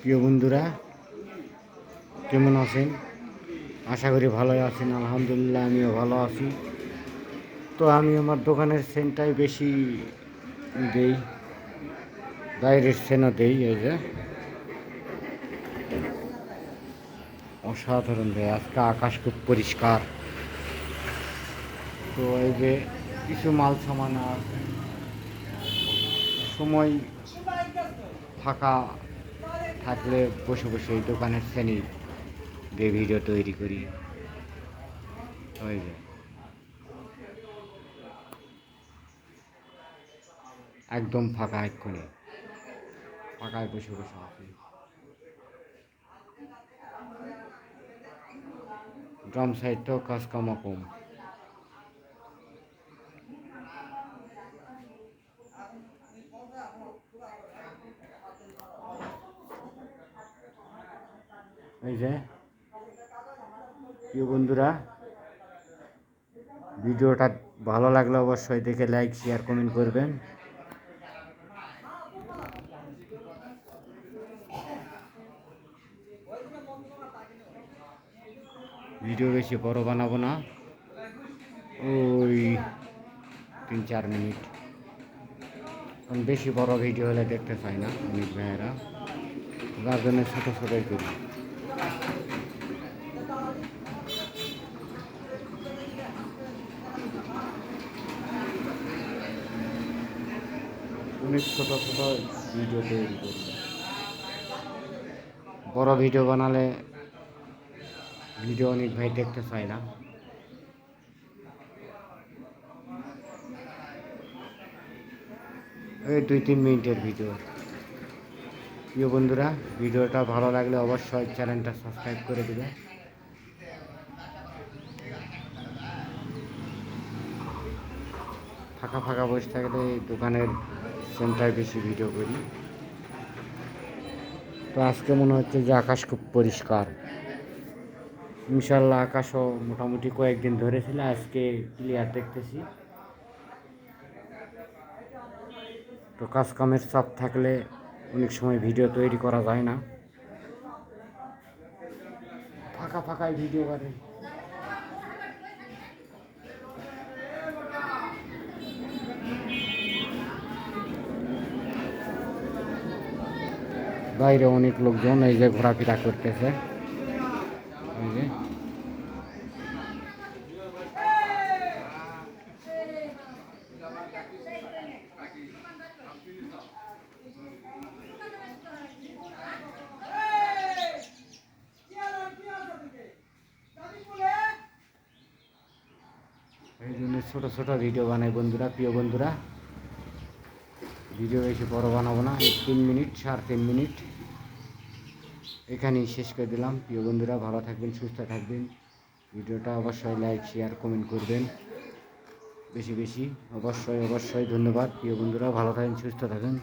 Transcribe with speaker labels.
Speaker 1: প্রিয় বন্ধুরা, কেমন আছেন? আশা করি ভালোই আছেন, আলহামদুলিল্লাহ আমিও ভালো আছি। তো আমি আমার দোকানের সেনটাই বেশি দেই, বাইরের সেনও দেই, এই যে। অসাধারণ দেয় আজকে আকাশ খুব পরিষ্কার। তো এই যে কিছু মাল সামান আর সময় ফাঁকা থাকলে বসে বসে এই দোকানের শ্রেণি দিয়ে ভিডিও তৈরি করি। হয়ে যায়। একদম ফাঁকা এক্ষুনি ফাঁকায় বসে বসে আছি ড্রাম সাইডটাও কাজ কামা কম। এই যে বন্ধুরা, ভিডিওটা ভালো লাগলে অবশ্যই দেখে লাইক শেয়ার কমেন্ট করবেন। ভিডিও বেশি বড় বানাবো না। ওই তিন চার মিনিট। কারণ বেশি বড় ভিডিও হলে দেখতে চাই না অনেক ভাইয়েরা। যার জন্য ছোটো ছোটোই করি। অনেক ছোটো ছোটো ভিডিও তৈরি করি। বড় ভিডিও বানালে ভিডিও অনেক ভাই দেখতে চায় না। এই দুই তিন মিনিটের ভিডিও প্রিয় বন্ধুরা ভিডিওটা ভালো লাগলে অবশ্যই চ্যানেলটা সাবস্ক্রাইব করে দেবে। ফাঁকা ফাঁকা বসে থাকলে দোকানের সেন্টার বেশি ভিডিও করি। তো আজকে মনে হচ্ছে যে আকাশ খুব পরিষ্কার। ইনশাল্লাহ আকাশও মোটামুটি কয়েকদিন ধরে ছিল, আজকে ক্লিয়ার দেখতেছি। তো কাজ কামের চাপ থাকলে অনেক সময় ভিডিও তৈরি করা যায় না। ফাঁকা ফাঁকায় ভিডিও করে বাইরে অনেক লোকজন এই যে ঘোরাফেরা করতেছে। এই যে। এই জন্য ছোটো ছোটো ভিডিও বানাই বন্ধুরা, প্রিয় বন্ধুরা। ভিডিও বেশি বড় বানাবো না তিন মিনিট সাড়ে তিন মিনিট। এখানেই শেষ করে দিলাম। প্রিয় বন্ধুরা, ভালো থাকবেন, সুস্থ থাকবেন। ভিডিওটা অবশ্যই লাইক শেয়ার কমেন্ট করবেন। বেশি বেশি অবশ্যই অবশ্যই ধন্যবাদ। প্রিয় বন্ধুরা, ভালো থাকেন সুস্থ থাকেন